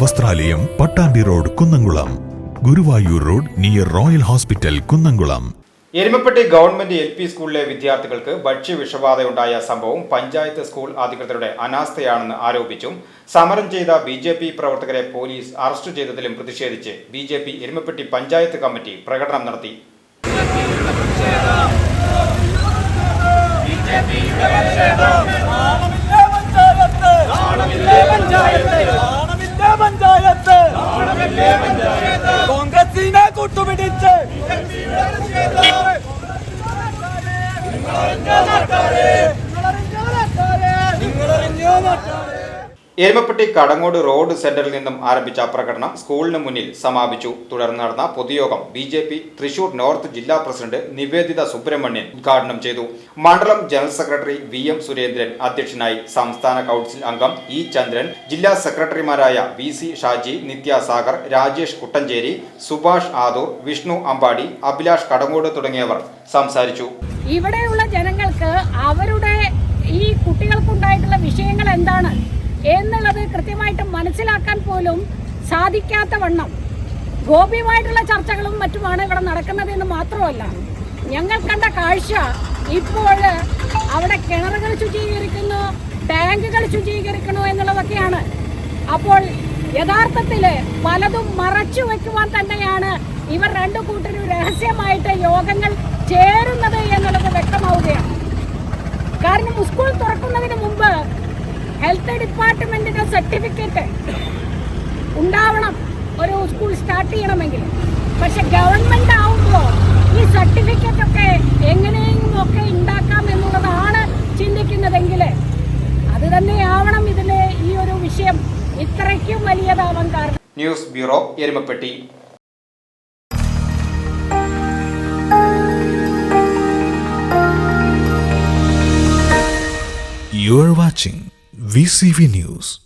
വസ്ത്രാലയം Pattambi road Kunnamkulam. Guruvayur road near royal hospital Kunnamkulam. Erumapetty government L P സ്കൂളിലെ വിദ്യാർത്ഥികൾക്ക് ഭക്ഷ്യവിഷബാധയുണ്ടായ സംഭവം panchayat school അധികൃതരുടെ അനാസ്ഥയാണെന്ന് ആരോപിച്ചും സമരം ചെയ്ത ബി ജെ പി പ്രവർത്തകരെ പോലീസ് അറസ്റ്റ് ചെയ്തതിലും പ്രതിഷേധിച്ച് B J P Erumapetty panchayat committee പ്രകടനം നടത്തി. കോൺഗ്രസിനെ കൂട്ടുപിടിച്ച് നിങ്ങളറിഞ്ഞോ എരുമപ്പെട്ടി കടങ്ങോട് റോഡ് സെന്ററിൽ നിന്നും ആരംഭിച്ച പ്രകടനം സ്കൂളിന് മുന്നിൽ സമാപിച്ചു. തുടർന്ന് നടന്ന പൊതുയോഗം B J P Thrissur north ജില്ലാ പ്രസിഡന്റ് നിവേദിത സുബ്രഹ്മണ്യൻ ഉദ്ഘാടനം ചെയ്തു. മണ്ഡലം general secretary V M Surendran അധ്യക്ഷനായി സംസ്ഥാന കൗൺസിൽ അംഗം ഇ ചന്ദ്രൻ ജില്ലാ സെക്രട്ടറിമാരായ വി സി ഷാജി നിത്യാസാഗർ രാജേഷ് കുട്ടഞ്ചേരി സുഭാഷ് ആദൂർ വിഷ്ണു അമ്പാടി അഭിലാഷ് കടങ്ങോട് തുടങ്ങിയവർ സംസാരിച്ചു. ഇവിടെയുള്ള ജനങ്ങൾക്ക് അവരുടെ ഈ കുട്ടികൾക്കുണ്ടായിട്ടുള്ള കൃത്യമായിട്ട് മനസ്സിലാക്കാൻ പോലും സാധിക്കാത്ത വണ്ണം. ഗോപ്യമായിട്ടുള്ള ചർച്ചകളും മറ്റുമാണ് ഇവിടെ നടക്കുന്നത് എന്ന് മാത്രമല്ല ഞങ്ങൾ കണ്ട കാഴ്ച ഇപ്പോൾ അവിടെ കിണറുകൾ ശുചീകരിക്കുന്നു ടാങ്കുകൾ ശുചീകരിക്കുന്നു എന്നുള്ളതൊക്കെയാണ്. അപ്പോൾ യഥാർത്ഥത്തിൽ പലതും മറച്ചു വെക്കുവാൻ തന്നെയാണ് ഇവർ രണ്ടു കൂട്ടരും രഹസ്യമായിട്ട് യോഗങ്ങൾ ചേരുന്നത് എന്നുള്ളത് വ്യക്തമാവുകയാണ് കാരണം സ്കൂൾ തുറക്കുന്നതിന് മുമ്പ് ഹെൽത്ത് ഡിപ്പാർട്ട്മെന്റിന്റെ സർട്ടിഫിക്കറ്റ് ഉണ്ടാവണം. ഒരു സ്കൂൾ സ്റ്റാർട്ട് ചെയ്യണമെങ്കിൽ. പക്ഷെ ഗവൺമെന്റ് ആവുമ്പോൾ ഈ സർട്ടിഫിക്കറ്റ് ഒക്കെ എങ്ങനെയെങ്കിലും ഒക്കെ ഉണ്ടാക്കാം എന്നുള്ളതാണ് ചിന്തിക്കുന്നതെങ്കിൽ അത് തന്നെയാവണം ഇതിന് ഈ ഒരു വിഷയം. ഇത്രയ്ക്കും വലിയതാവാൻ കാരണം. News bureau Erumapetty. You are watching VCV News.